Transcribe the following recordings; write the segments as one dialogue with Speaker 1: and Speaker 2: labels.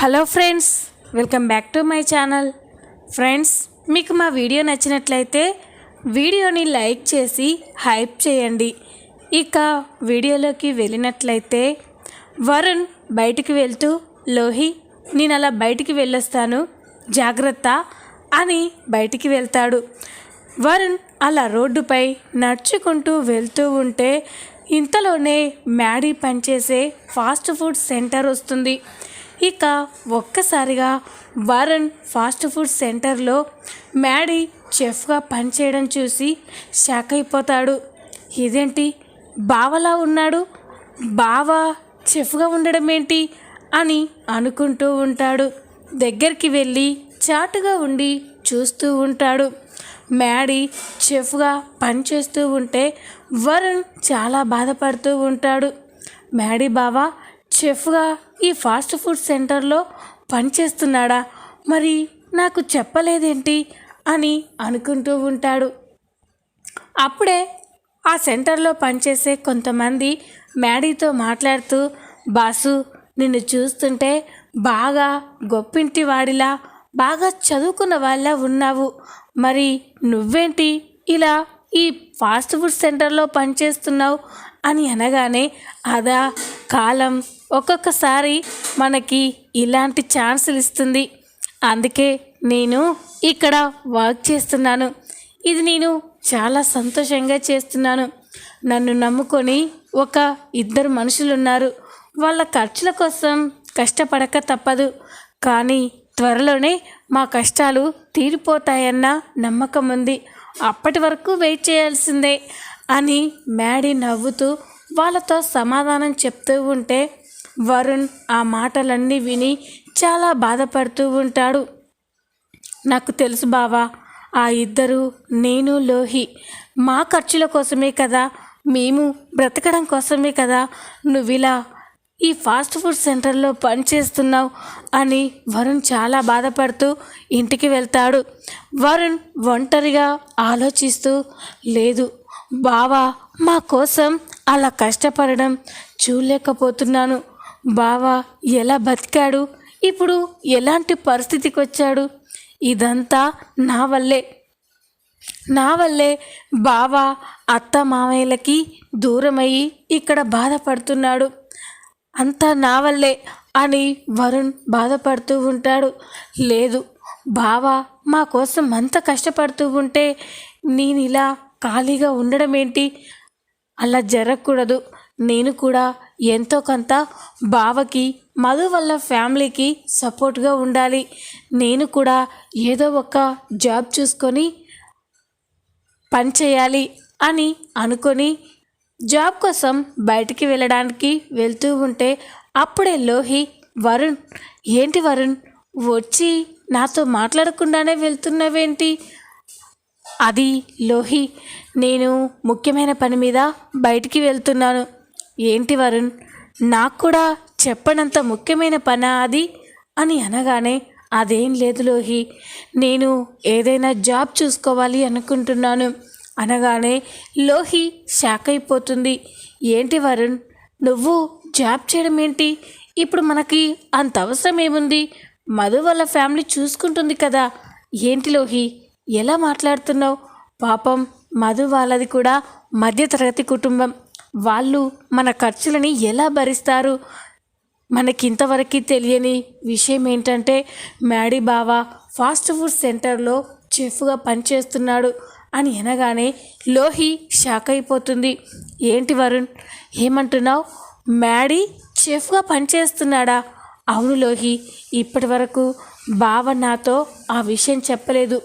Speaker 1: Hello friends welcome back to my channel. Friends మీకు మా video నచ్చినట్లయితే వీడియోని లైక్ చేసి హైప్ చేయండి. ఇక వీడియోలోకి వెళ్ళినట్లయితే వరుణ్ బయటికి వెళ్తూ లోహి నేను అలా బయటికి వెళ్ళొస్తాను జాగ్రత్త అని బయటికి వెళ్తాడు. వరుణ్ అలా రోడ్డుపై నడుచుకుంటూ వెళ్తూ ఉంటే ఇంతలోనే మ్యాడీ పనిచేసే ఫాస్ట్ ఫుడ్ సెంటర్ వస్తుంది. ఇక ఒక్కసారిగా వరుణ్ ఫాస్ట్ ఫుడ్ సెంటర్లో మ్యాడీ చెఫ్గా పనిచేయడం చూసి షాక్ అయిపోతాడు. ఇదేంటి? బావలా ఉన్నాడు? బావ చెఫ్గా ఉండడం ఏంటి అని అనుకుంటూ ఉంటాడు. దగ్గరికి వెళ్ళి చాటుగా ఉండి చూస్తూ ఉంటాడు. మ్యాడీ చెఫ్గా పనిచేస్తూ ఉంటే వరుణ్ చాలా బాధపడుతూ ఉంటాడు. మ్యాడీ బావా చెఫ్గా ఈ ఫాస్ట్ ఫుడ్ సెంటర్లో పనిచేస్తున్నాడా? మరి నాకు చెప్పలేదేంటి అని అనుకుంటూ ఉంటాడు. అప్పుడే ఆ సెంటర్లో పనిచేసే కొంతమంది మ్యాడీతో మాట్లాడుతూ బాసు నిన్ను చూస్తుంటే బాగా గొప్పింటి వాడిలా బాగా చదువుకున్న వాళ్ళ ఉన్నావు. మరి నువ్వేంటి ఇలా ఈ ఫాస్ట్ ఫుడ్ సెంటర్లో పనిచేస్తున్నావు? అని అనగానే అదా కాలం ఒక్కొక్కసారి మనకి ఇలాంటి ఛాన్సులు ఇస్తుంది. అందుకే నేను ఇక్కడ వర్క్ చేస్తున్నాను. ఇది నేను చాలా సంతోషంగా చేస్తున్నాను. నన్ను నమ్ముకొని ఒక ఇద్దరు మనుషులు ఉన్నారు వాళ్ళ ఖర్చుల కోసం కష్టపడక తప్పదు. కానీ త్వరలోనే మా కష్టాలు తీరిపోతాయన్న నమ్మకం ఉంది. అప్పటి వరకు వెయిట్ చేయాల్సిందే అని మ్యాడీ నవ్వుతూ వాళ్ళతో సమాధానం చెప్తూ ఉంటే వరుణ్ ఆ మాటలన్నీ విని చాలా బాధపడుతూ ఉంటాడు. నాకు తెలుసు బావా ఆ ఇద్దరు నేను లోహి. మా ఖర్చుల కోసమే కదా మేము బ్రతకడం కోసమే కదా నువ్వు ఇలా ఈ ఫాస్ట్ ఫుడ్ సెంటర్లో పనిచేస్తున్నావు అని వరుణ్ చాలా బాధపడుతూ ఇంటికి వెళ్తాడు. వరుణ్ ఒంటరిగా ఆలోచిస్తూ లేదు బావా మా కోసం అలా కష్టపడడం చూడలేకపోతున్నాను. బావా ఎలా బతికాడు? ఇప్పుడు ఎలాంటి పరిస్థితికి వచ్చాడు ఇదంతా నా వల్లే. నా వల్లే బావ అత్త మామయ్యలకి దూరమయ్యి ఇక్కడ బాధపడుతున్నాడు. అంతా నా వల్లే అని వరుణ్ బాధపడుతూ ఉంటాడు. లేదు బావ మా కోసం అంత కష్టపడుతూ ఉంటే నేను ఇలా ఖాళీగా ఉండడం ఏంటి అలా జరగకూడదు. నేను కూడా ఎంతో కొంత బావకి మధు వల్ల ఫ్యామిలీకి సపోర్ట్గా ఉండాలి. నేను కూడా ఏదో ఒక జాబ్ చూసుకొని పని చేయాలి అని అనుకొని జాబ్ కోసం బయటికి వెళ్ళడానికి వెళ్తూ ఉంటే అప్పుడే లోహి వరుణ్ ఏంటి వరుణ్? వచ్చి నాతో మాట్లాడకుండానే వెళ్తున్నావేంటి? అది లోహి నేను ముఖ్యమైన పని మీద బయటికి వెళ్తున్నాను. ఏంటి వరుణ్? నాకు కూడా చెప్పనంత ముఖ్యమైన పనా అది? అని అనగానే అదేం లేదు లోహి. నేను ఏదైనా జాబ్ చూసుకోవాలి అనుకుంటున్నాను. అనగానే లోహి షాక్ అయిపోతుంది ఏంటి వరుణ్? నువ్వు జాబ్ చేయడం ఏంటి? ఇప్పుడు మనకి అంత అవసరం ఏముంది? మధు వాళ్ళ ఫ్యామిలీ చూసుకుంటుంది కదా. ఏంటి లోహి? ఎలా మాట్లాడుతున్నావు? పాపం మధు వాళ్ళది కూడా మధ్యతరగతి కుటుంబం. వాళ్ళు మన ఖర్చులని ఎలా భరిస్తారు? మనకింతవరకు తెలియని విషయం ఏంటంటే మ్యాడీ బావ ఫాస్ట్ ఫుడ్ సెంటర్లో చెఫ్గా పనిచేస్తున్నాడు అని అనగానే లోహి షాక్ అయిపోతుంది. ఏంటి వరుణ్ ఏమంటున్నావు? మ్యాడీ చెఫ్గా పనిచేస్తున్నాడా? అవును లోహి ఇప్పటి వరకు బావ నాతో ఆ విషయం చెప్పలేదు.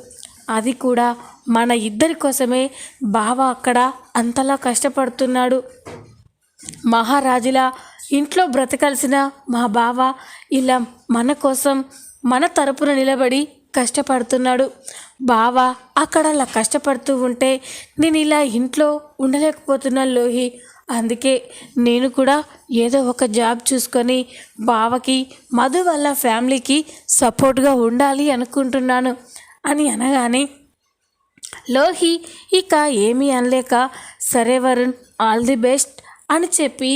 Speaker 1: అది కూడా మన ఇద్దరి కోసమే బావ అక్కడ అంతలా కష్టపడుతున్నాడు. మహారాజులా ఇంట్లో బ్రతకాల్సిన మా బావ ఇలా మన కోసం మన తరపున నిలబడి కష్టపడుతున్నాడు. బావ అక్కడ అలా కష్టపడుతూ ఉంటే నేను ఇలా ఇంట్లో ఉండలేకపోతున్నాను లోహి. అందుకే నేను కూడా ఏదో ఒక జాబ్ చూసుకొని బావకి మధు వాళ్ళ ఫ్యామిలీకి సపోర్ట్గా ఉండాలి అనుకుంటున్నాను అని అనగానే లోహి ఇక ఏమీ అనలేక సరే వరుణ్ ఆల్ ది బెస్ట్ అని చెప్పి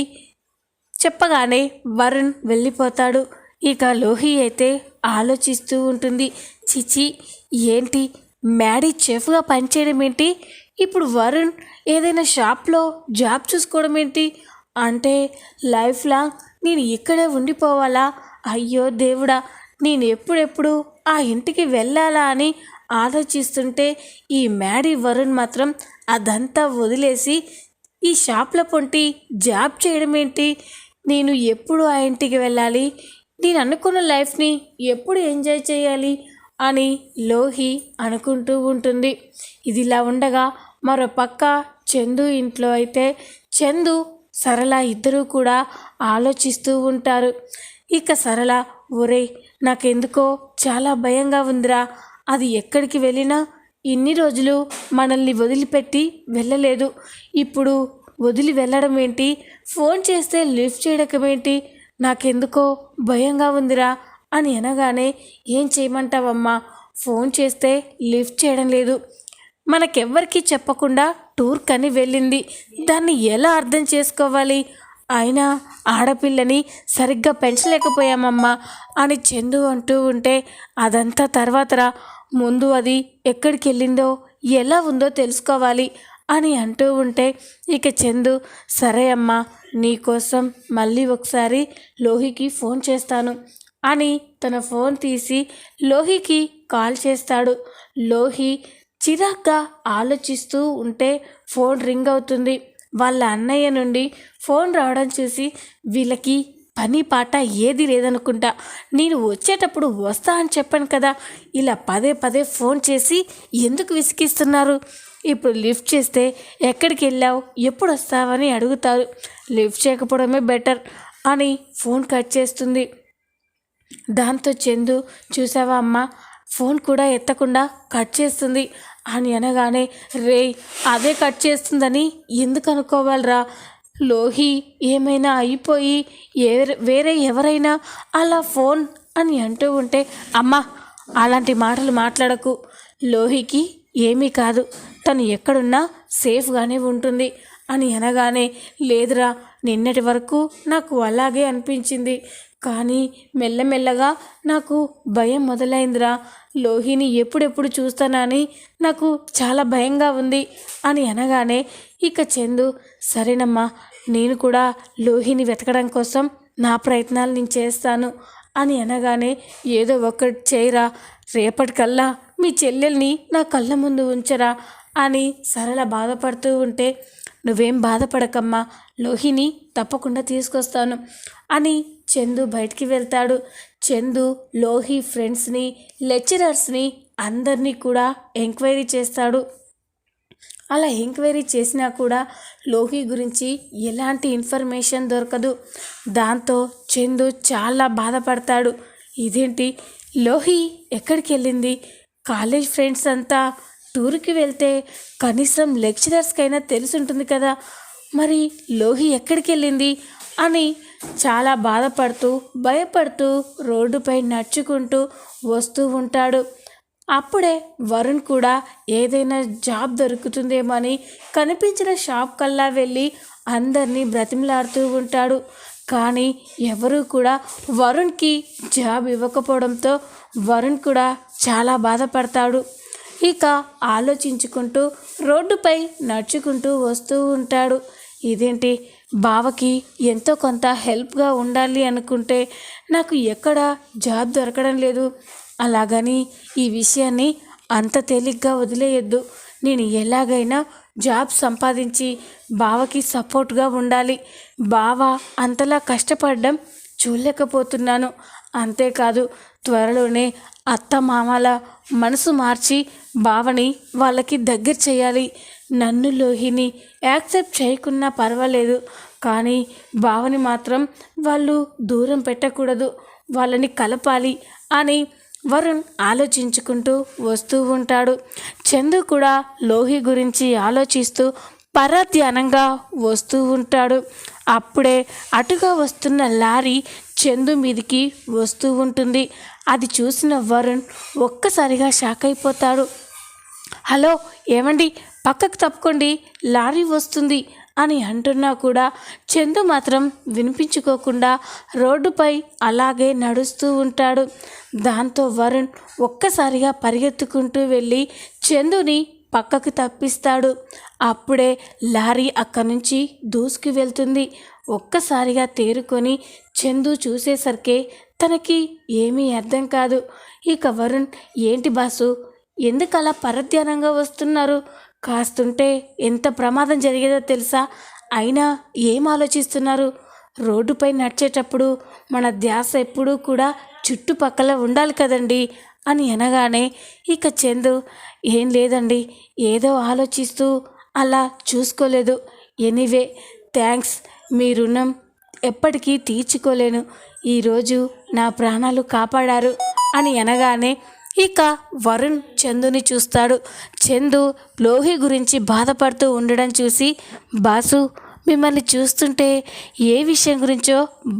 Speaker 1: చెప్పగానే వరుణ్ వెళ్ళిపోతాడు. ఇక లోహి అయితే ఆలోచిస్తూ ఉంటుంది చిచి ఏంటి? మ్యాడీ చెఫ్గా పనిచేయడం ఏంటి? ఇప్పుడు వరుణ్ ఏదైనా షాప్లో జాబ్ చూసుకోవడం ఏంటి? అంటే లైఫ్ లాంగ్ నేను ఇక్కడే ఉండిపోవాలా? అయ్యో దేవుడా నేను ఎప్పుడెప్పుడు ఆ ఇంటికి వెళ్ళాలా అని ఆలోచిస్తుంటే ఈ మ్యాడీ వరుణ్ మాత్రం అదంతా వదిలేసి ఈ షాప్ల పొంటి జాబ్ చేయడం ఏంటి నేను ఎప్పుడు ఆ ఇంటికి వెళ్ళాలి? నేను అనుకున్న లైఫ్ని ఎప్పుడు ఎంజాయ్ చేయాలి? అని లోహి అనుకుంటూ ఉంటుంది. ఇదిలా ఉండగా మరో పక్క చందు ఇంట్లో అయితే చందు సరళ ఇద్దరూ కూడా ఆలోచిస్తూ ఉంటారు. ఇక సరళ ఒరే నాకెందుకో చాలా భయంగా ఉందిరా. అది ఎక్కడికి వెళ్ళినా ఇన్ని రోజులు మనల్ని వదిలిపెట్టి వెళ్ళలేదు. ఇప్పుడు వదిలి వెళ్ళడం ఏంటి? ఫోన్ చేస్తే లిఫ్ట్ చేయడం ఏంటి? నాకెందుకో భయంగా ఉందిరా అని అనగానే ఏం చేయమంటావమ్మా? ఫోన్ చేస్తే లిఫ్ట్ చేయడం లేదు. మనకెవ్వరికీ చెప్పకుండా టూర్ కని వెళ్ళింది. దాన్ని ఎలా అర్థం చేసుకోవాలి? అయినా ఆడపిల్లని సరిగ్గా పెంచలేకపోయామమ్మా అని చందు అంటూ ఉంటే అదంతా తర్వాతరా. ముందు అది ఎక్కడికి వెళ్ళిందో ఎలా ఉందో తెలుసుకోవాలి అని అంటూ ఉంటే ఇక చందు సరే అమ్మా నీకోసం మళ్ళీ ఒకసారి లోహికి ఫోన్ చేస్తాను అని తన ఫోన్ తీసి లోహికి కాల్ చేస్తాడు. లోహి చిరాగ్గా ఆలోచిస్తూ ఉంటే ఫోన్ రింగ్ అవుతుంది. వాళ్ళ అన్నయ్య నుండి ఫోన్ రావడం చూసి వీళ్ళకి పని పాట ఏది లేదనుకుంటా. నేను వచ్చేటప్పుడు వస్తా అని చెప్పాను కదా. ఇలా పదే పదే ఫోన్ చేసి ఎందుకు విసిగిస్తున్నారు? ఇప్పుడు లిఫ్ట్ చేస్తే ఎక్కడికి వెళ్ళావు? ఎప్పుడు వస్తావని అడుగుతారు. లిఫ్ట్ చేయకపోవడమే బెటర్ అని ఫోన్ కట్ చేస్తుంది. దాంతో చందు చూసావా అమ్మ? ఫోన్ కూడా ఎత్తకుండా కట్ చేస్తుంది. అని అనగానే రే అదే కట్ చేస్తుందని ఎందుకు అనుకోవాలరా? లోహి ఏమైనా అయిపోయి ఏ వేరే ఎవరైనా అలా ఫోన్ అని అంటూ ఉంటే అమ్మ అలాంటి మాటలు మాట్లాడకు. లోహికి ఏమీ కాదు. తను ఎక్కడున్నా సేఫ్గానే ఉంటుంది. అని అనగానే లేదురా నిన్నటి వరకు నాకు అలాగే అనిపించింది. కానీ మెల్లమెల్లగా నాకు భయం మొదలైందిరా. లోహిని ఎప్పుడెప్పుడు చూస్తానని నాకు చాలా భయంగా ఉంది అని అనగానే ఇక చందు సరేనమ్మా నేను కూడా లోహిని వెతకడం కోసం నా ప్రయత్నాలు నేను చేస్తాను అని అనగానే ఏదో ఒకటి చేయరా రేపటికల్లా మీ చెల్లెల్ని నా కళ్ళ ముందు ఉంచరా అని సరళ బాధపడుతూ ఉంటే నువ్వేం బాధపడకమ్మా లోహిని తప్పకుండా తీసుకొస్తాను అని చందు బయటికి వెళ్తాడు. చందు లోహి ఫ్రెండ్స్ని లెక్చరర్స్ని అందరినీ కూడా ఎంక్వైరీ చేస్తాడు. అలా ఎంక్వైరీ చేసినా కూడా లోహి గురించి ఎలాంటి ఇన్ఫర్మేషన్ దొరకదు. దాంతో చందు చాలా బాధపడతాడు. ఇదేంటి? లోహి ఎక్కడికి వెళ్ళింది? కాలేజ్ ఫ్రెండ్స్ అంతా టూర్కి వెళ్తే కనీసం లెక్చరర్స్కైనా తెలిసి ఉంటుంది కదా. మరి లోహి ఎక్కడికి వెళ్ళింది? అని చాలా బాధపడుతూ భయపడుతూ రోడ్డుపై నడుచుకుంటూ వస్తూ ఉంటాడు. అప్పుడే వరుణ్ కూడా ఏదైనా జాబ్ దొరుకుతుందేమో అని కనిపించిన షాప్ కల్లా వెళ్ళి అందరినీ బ్రతిమలాడుతూ ఉంటాడు. కానీ ఎవరూ కూడా వరుణ్కి జాబ్ ఇవ్వకపోవడంతో వరుణ్ కూడా చాలా బాధపడతాడు. ఇక ఆలోచించుకుంటూ రోడ్డుపై నడుచుకుంటూ వస్తూ ఉంటాడు. ఇదేంటి? బావకి ఎంతో కొంత హెల్ప్గా ఉండాలి అనుకుంటే నాకు ఎక్కడ జాబ్ దొరకడం లేదు. అలాగని ఈ విషయాన్ని అంత తేలిగ్గా వదిలేయొద్దు. నేను ఎలాగైనా జాబ్ సంపాదించి బావకి సపోర్ట్గా ఉండాలి. బావ అంతలా కష్టపడడం చూడలేకపోతున్నాను. అంతేకాదు త్వరలోనే అత్త మామల మనసు మార్చి బావని వాళ్ళకి దగ్గర చేయాలి. నన్ను లోహిని యాక్సెప్ట్ చేయకున్నా పర్వాలేదు. కానీ బావని మాత్రం వాళ్ళు దూరం పెట్టకూడదు. వాళ్ళని కలపాలి అని వరుణ్ ఆలోచించుకుంటూ వస్తూ ఉంటాడు. చందు కూడా లోహి గురించి ఆలోచిస్తూ పరధ్యానంగా వస్తూ ఉంటాడు. అప్పుడే అటుగా వస్తున్న లారీ చందు మీదికి వస్తూ ఉంటుంది. అది చూసిన వరుణ్ ఒక్కసారిగా షాక్ అయిపోతాడు. హలో ఏమండి? పక్కకు తప్పుకోండి లారీ వస్తుంది అని అంటున్నా కూడా చందు మాత్రం వినిపించుకోకుండా రోడ్డుపై అలాగే నడుస్తూ ఉంటాడు. దాంతో వరుణ్ ఒక్కసారిగా పరిగెత్తుకుంటూ వెళ్ళి చందుని పక్కకు తప్పిస్తాడు. అప్పుడే లారీ అక్కడి నుంచి దూసుకు వెళ్తుంది. ఒక్కసారిగా తేరుకొని చందు చూసేసరికి తనకి ఏమీ అర్థం కాదు. ఇక వరుణ్ ఏంటి బాసు ఎందుకు అలా పరధ్యానంగా వస్తున్నారు? కాస్తుంటే ఎంత ప్రమాదం జరిగేదో తెలుసా? అయినా ఏం ఆలోచిస్తున్నారు? రోడ్డుపై నడిచేటప్పుడు మన ధ్యాస ఎప్పుడూ కూడా చుట్టుపక్కల ఉండాలి కదండి అని అనగానే ఇక చందు ఏం లేదండి ఏదో ఆలోచిస్తూ అలా చూసుకోలేదు. ఎనీవే థ్యాంక్స్ మీ రుణం ఎప్పటికీ తీర్చుకోలేను. ఈరోజు నా ప్రాణాలు కాపాడారు అని అనగానే ఇక వరుణ్ చందుని చూస్తాడు. చందు లోహి గురించి బాధపడుతూ ఉండడం చూసి బాసు మిమ్మల్ని చూస్తుంటే ఏ విషయం గురించో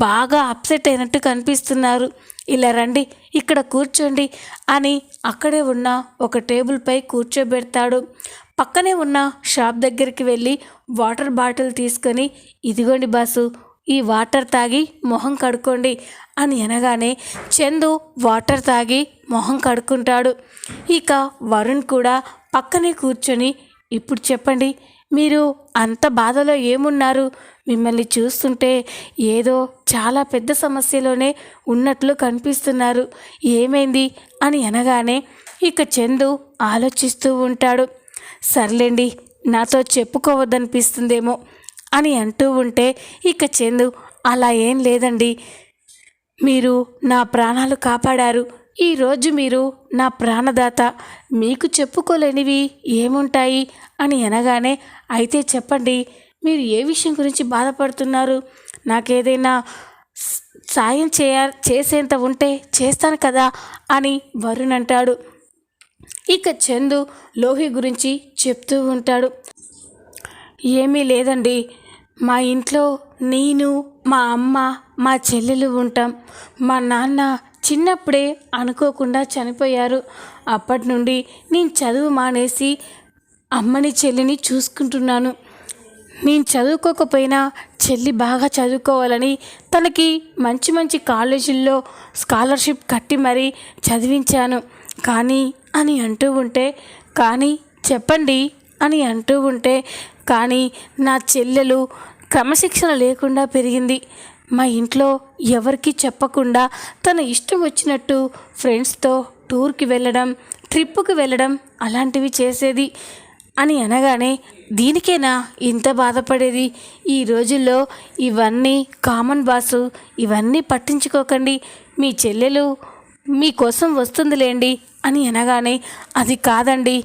Speaker 1: బాగా అప్సెట్ అయినట్టు కనిపిస్తున్నారు. ఇలా రండి ఇక్కడ కూర్చోండి అని అక్కడే ఉన్న ఒక టేబుల్పై కూర్చోబెడతాడు. పక్కనే ఉన్న షాప్ దగ్గరికి వెళ్ళి వాటర్ బాటిల్ తీసుకొని ఇదిగోండి బాసు ఈ వాటర్ తాగి మొహం కడుక్కోండి అని అనగానే చందు వాటర్ తాగి మొహం కడుక్కుంటాడు. ఇక వరుణ్ కూడా పక్కనే కూర్చొని ఇప్పుడు చెప్పండి మీరు అంత బాధలో ఏమున్నారు? మిమ్మల్ని చూస్తుంటే ఏదో చాలా పెద్ద సమస్యలోనే ఉన్నట్లు కనిపిస్తున్నారు. ఏమైంది? అని అనగానే ఇక చందు ఆలోచిస్తూ ఉంటాడు. సర్లేండి నాతో చెప్పుకోవద్దనిపిస్తుందేమో అని అంటూ ఉంటే ఇక చందు అలా ఏం లేదండి. మీరు నా ప్రాణాలు కాపాడారు. ఈరోజు మీరు నా ప్రాణదాత మీకు చెప్పుకోలేనివి ఏముంటాయి? అని అనగానే అయితే చెప్పండి మీరు ఏ విషయం గురించి బాధపడుతున్నారు? నాకేదైనా సాయం చేయ చేసేంత ఉంటే చేస్తాను కదా? అని వరుణ్ అంటాడు. ఇక చందు లోహి గురించి చెప్తూ ఉంటాడు. ఏమీ లేదండి. మా ఇంట్లో నేను మా అమ్మ మా చెల్లెలు ఉంటాం. మా నాన్న చిన్నప్పుడే అనుకోకుండా చనిపోయారు. అప్పటి నుండి నేను చదువు మానేసి అమ్మని చెల్లిని చూసుకుంటున్నాను. నేను చదువుకోకపోయినా చెల్లి బాగా చదువుకోవాలని తనకి మంచి మంచి కాలేజీల్లో స్కాలర్షిప్ కట్టి మరీ చదివించాను. కానీ అని అంటూ ఉంటే కానీ చెప్పండి అని అంటూ ఉంటే కానీ నా చెల్లెలు క్రమశిక్షణ లేకుండా పెరిగింది. మా ఇంట్లో ఎవరికి చెప్పకుండా తన ఇష్టం వచ్చినట్టు ఫ్రెండ్స్తో టూర్కి వెళ్ళడం ట్రిప్పుకి వెళ్ళడం అలాంటివి చేసేది అని అనగానే దీనికేనా ఇంత బాధపడేది? ఈ రోజుల్లో ఇవన్నీ కామన్ బాసు ఇవన్నీ పట్టించుకోకండి. మీ చెల్లెలు మీకోసం వస్తుందిలేండి అని అనగానే అది కాదండి.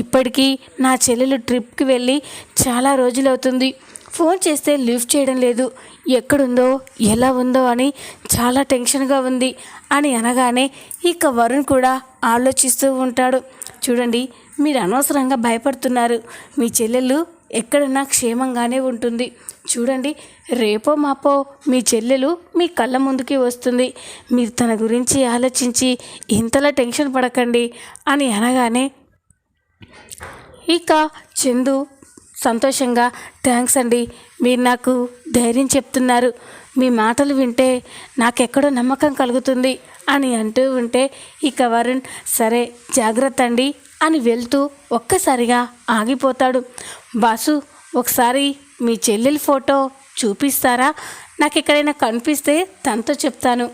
Speaker 1: ఇప్పటికీ నా చెల్లెలు ట్రిప్కి వెళ్ళి చాలా రోజులవుతుంది. ఫోన్ చేస్తే లిఫ్ట్ చేయడం లేదు. ఎక్కడుందో ఎలా ఉందో అని చాలా టెన్షన్గా ఉంది అని అనగానే ఇక వరుణ్ కూడా ఆలోచిస్తూ ఉంటాడు. చూడండి మీరు అనవసరంగా భయపడుతున్నారు. మీ చెల్లెలు ఎక్కడన్నా క్షేమంగానే ఉంటుంది. చూడండి రేపో మాపో మీ చెల్లెలు మీ కళ్ళ ముందుకి వస్తుంది. మీరు తన గురించి ఆలోచించి ఇంతలా టెన్షన్ పడకండి అని అనగానే ఇక చందు సంతోషంగా థ్యాంక్స్ అండి మీరు నాకు ధైర్యం చెప్తున్నారు. మీ మాటలు వింటే నాకెక్కడో నమ్మకం కలుగుతుంది అని అంటూ ఉంటే ఇక వరుణ్ సరే జాగ్రత్త అండి అని వెళ్తూ ఒక్కసారిగా ఆగిపోతాడు. బాసు ఒకసారి మీ చెల్లెలి ఫోటో చూపిస్తారా? నాకు ఎక్కడైనా కనిపిస్తే తనతో చెప్తాను.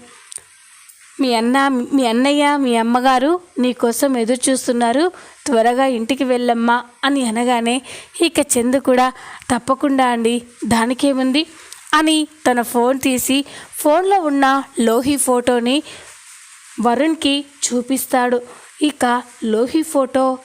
Speaker 1: మీ అన్న మీ అన్నయ్య మీ అమ్మగారు నీకోసం ఎదురు చూస్తున్నారు. త్వరగా ఇంటికి వెళ్ళమ్మా అని అనగానే ఇక చందు కూడా తప్పకుండా అండి దానికేముంది? అని తన ఫోన్ తీసి ఫోన్లో ఉన్న లోహి ఫోటోని వరుణ్కి చూపిస్తాడు. ఇక లోహి ఫోటో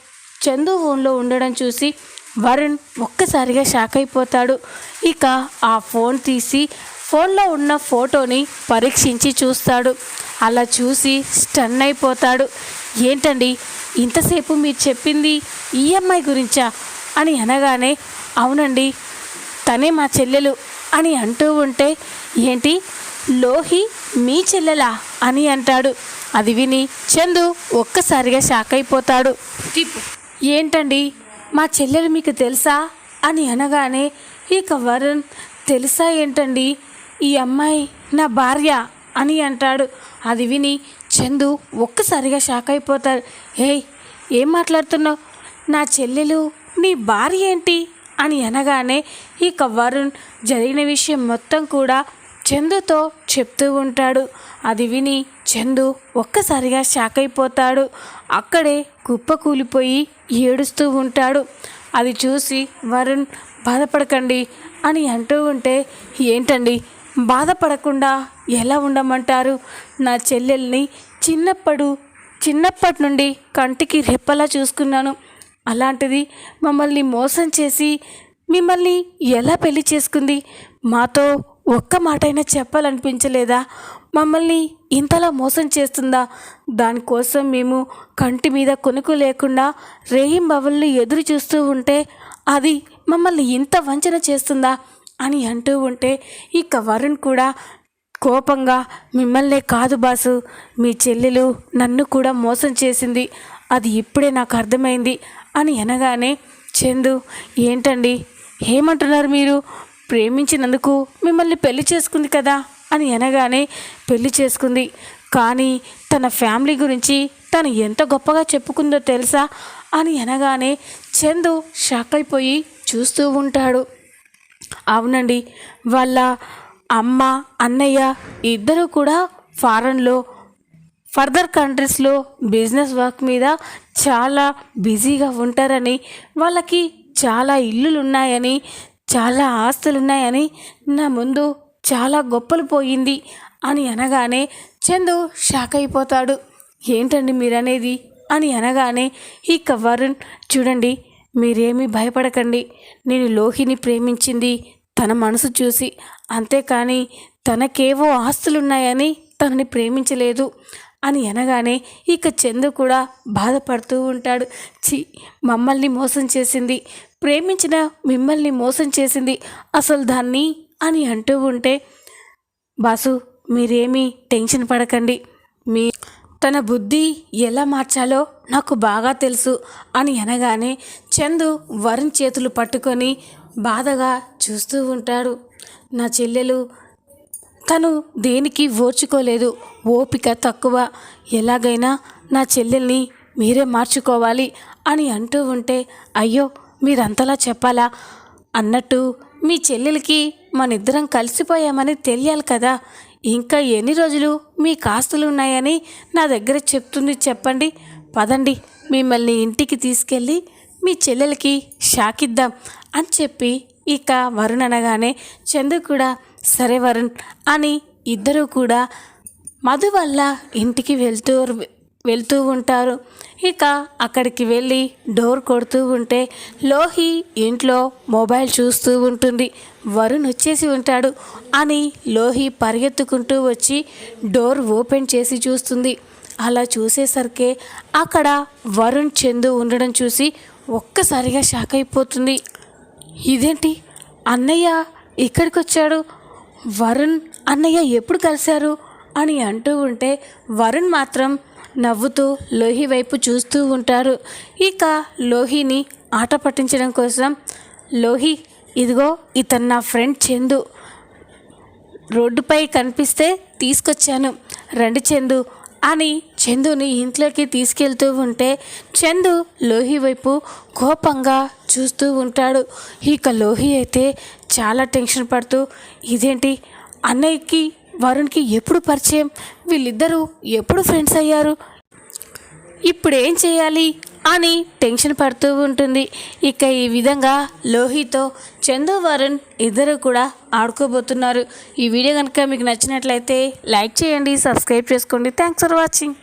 Speaker 1: చందు ఫోన్లో ఉండడం చూసి వరుణ్ ఒక్కసారిగా షాక్ అయిపోతాడు. ఇక ఆ ఫోన్ తీసి ఫోన్లో ఉన్న ఫోటోని పరీక్షించి చూస్తాడు. అలా చూసి స్టన్ అయిపోతాడు. ఏంటండి ఇంతసేపు మీరు చెప్పింది ఈ అమ్మాయి గురించా? అని అనగానే అవునండి తనే మా చెల్లెలు అని అంటూ ఉంటే ఏంటి లోహి మీ చెల్లెలా? అని అంటాడు. అది విని చందు ఒక్కసారిగా షాక్ అయిపోతాడు. ఏంటండి మా చెల్లెలు మీకు తెలుసా? అని అనగానే ఇక వరుణ్ తెలుసా ఏంటండి? ఈ అమ్మాయి నా భార్య అని అంటాడు. అది విని చందు ఒక్కసారిగా షాక్ అయిపోతాడు. ఏయ్ ఏం మాట్లాడుతున్నావు? నా చెల్లెలు నీ భార్య ఏంటి? అని అనగానే ఇక వరుణ్ జరిగిన విషయం మొత్తం కూడా చందుతో చెప్తూ ఉంటాడు. అది విని చందు ఒక్కసారిగా షాక్ అయిపోతాడు. అక్కడే కుప్ప కూలిపోయి ఏడుస్తూ ఉంటాడు. అది చూసి వరుణ్ బాధపడకండి అని అంటూ ఉంటే ఏంటండి? బాధపడకుండా ఎలా ఉండమంటారు? నా చెల్లెల్ని చిన్నప్పుడు చిన్నప్పటి నుండి కంటికి రెప్పలా చూసుకున్నాను. అలాంటిది మమ్మల్ని మోసం చేసి మిమ్మల్ని ఎలా పెళ్ళి చేసుకుంది? మాతో ఒక్క మాటైనా చెప్పాలనిపించలేదా? మమ్మల్ని ఇంతలా మోసం చేస్తుందా? దానికోసం మేము కంటి మీద కొనుక్కు లేకుండా రేయింబవల్ని ఎదురు చూస్తూ ఉంటే అది మమ్మల్ని ఇంత వంచన చేస్తుందా? అని అంటూ ఉంటే ఇక వరుణ్ కూడా కోపంగా మిమ్మల్నే కాదు బాసు మీ చెల్లెలు నన్ను కూడా మోసం చేసింది. అది ఇప్పుడే నాకు అర్థమైంది అని అనగానే చందు ఏంటండి? ఏమంటున్నారు మీరు? ప్రేమించినందుకు మిమ్మల్ని పెళ్ళి చేసుకుంది కదా? అని అనగానే పెళ్ళి చేసుకుంది. కానీ తన ఫ్యామిలీ గురించి తను ఎంత గొప్పగా చెప్పుకుందో తెలుసా? అని అనగానే చందు షాక్ అయిపోయి చూస్తూ ఉంటాడు. అవునండి. వాళ్ళ అమ్మ అన్నయ్య ఇద్దరు కూడా ఫారెన్లో ఫర్దర్ కంట్రీస్లో బిజినెస్ వర్క్ మీద చాలా బిజీగా ఉంటారని వాళ్ళకి చాలా ఇల్లులు ఉన్నాయని చాలా ఆస్తులు ఉన్నాయని నా ముందు చాలా గొప్పలు పోయింది అని అనగానే చందు షాక్ అయిపోతాడు. ఏంటండి మీరనేది? అని అనగానే ఇక వరుణ్ చూడండి మీరేమీ భయపడకండి. నేను లోహిని ప్రేమించింది తన మనసు చూసి అంతేకాని తనకేవో ఆస్తులున్నాయని తనని ప్రేమించలేదు అని అనగానే ఇక చందు కూడా బాధపడుతూ ఉంటాడు. చి మమ్మల్ని మోసం చేసింది ప్రేమించిన మిమ్మల్ని మోసం చేసింది అసలు దాన్ని అని అంటూ ఉంటే బాసు మీరేమీ టెన్షన్ పడకండి. మీ తన బుద్ధి ఎలా మార్చాలో నాకు బాగా తెలుసు అని అనగానే చందు వరుణ్ చేతులు పట్టుకొని బాధగా చూస్తూ ఉంటాడు. నా చెల్లెలు తను దేనికి ఓర్చుకోలేదు. ఓపిక తక్కువ. ఎలాగైనా నా చెల్లెల్ని మీరే మార్చుకోవాలి అని అంటూ ఉంటే అయ్యో మీరంతలా చెప్పాలా? అన్నట్టు మీ చెల్లెలకి మనిద్దరం కలిసిపోయామని తెలియాలి కదా. ఇంకా ఎన్ని రోజులు మీ కాస్తులు ఉన్నాయని నా దగ్గర చెప్తుంది చెప్పండి. పదండి మిమ్మల్ని ఇంటికి తీసుకెళ్ళి మీ చెల్లెలకి షాకిద్దాం. అని చెప్పి ఇక వరుణ్ అనగానే చందు కూడా సరే వరుణ్ అని ఇద్దరూ కూడా మధు వల్ల ఇంటికి వెళ్తూ వెళ్తూ ఉంటారు. ఇక అక్కడికి వెళ్ళి డోర్ కొడుతూ ఉంటే లోహి ఇంట్లో మొబైల్ చూస్తూ ఉంటుంది. వరుణ్ వచ్చేసి ఉంటాడు అని లోహి పరిగెత్తుకుంటూ వచ్చి డోర్ ఓపెన్ చేసి చూస్తుంది. అలా చూసేసరికి అక్కడ వరుణ్ చందు ఉండడం చూసి ఒక్కసారిగా షాక్ అయిపోతుంది. ఇదేంటి? అన్నయ్య ఇక్కడికి వచ్చాడు వరుణ్ అన్నయ్య ఎప్పుడు కలిశారు? అని అంటూ ఉంటే వరుణ్ మాత్రం నవ్వుతూ లోహి వైపు చూస్తూ ఉంటారు. ఇక లోహిని ఆట పట్టించడం కోసం లోహి ఇదిగో ఇతను నా ఫ్రెండ్ చందు. రోడ్డుపై కనిపిస్తే తీసుకొచ్చాను. రండి చందు అని చందుని ఇంట్లోకి తీసుకెళ్తూ ఉంటే చందు లోహి వైపు కోపంగా చూస్తూ ఉంటాడు. ఇక లోహి అయితే చాలా టెన్షన్ పడుతూ ఇదేంటి? అన్నయ్యకి వరుణ్కి ఎప్పుడు పరిచయం? వీళ్ళిద్దరూ ఎప్పుడు ఫ్రెండ్స్ అయ్యారు? ఇప్పుడు ఏం చేయాలి? అని టెన్షన్ పడుతూ ఉంటుంది. ఇక ఈ విధంగా లోహితో చందు వరుణ్ ఇద్దరు కూడా ఆడుకోబోతున్నారు. ఈ వీడియో కనుక మీకు నచ్చినట్లయితే లైక్ చేయండి సబ్స్క్రైబ్ చేసుకోండి. Thanks for watching.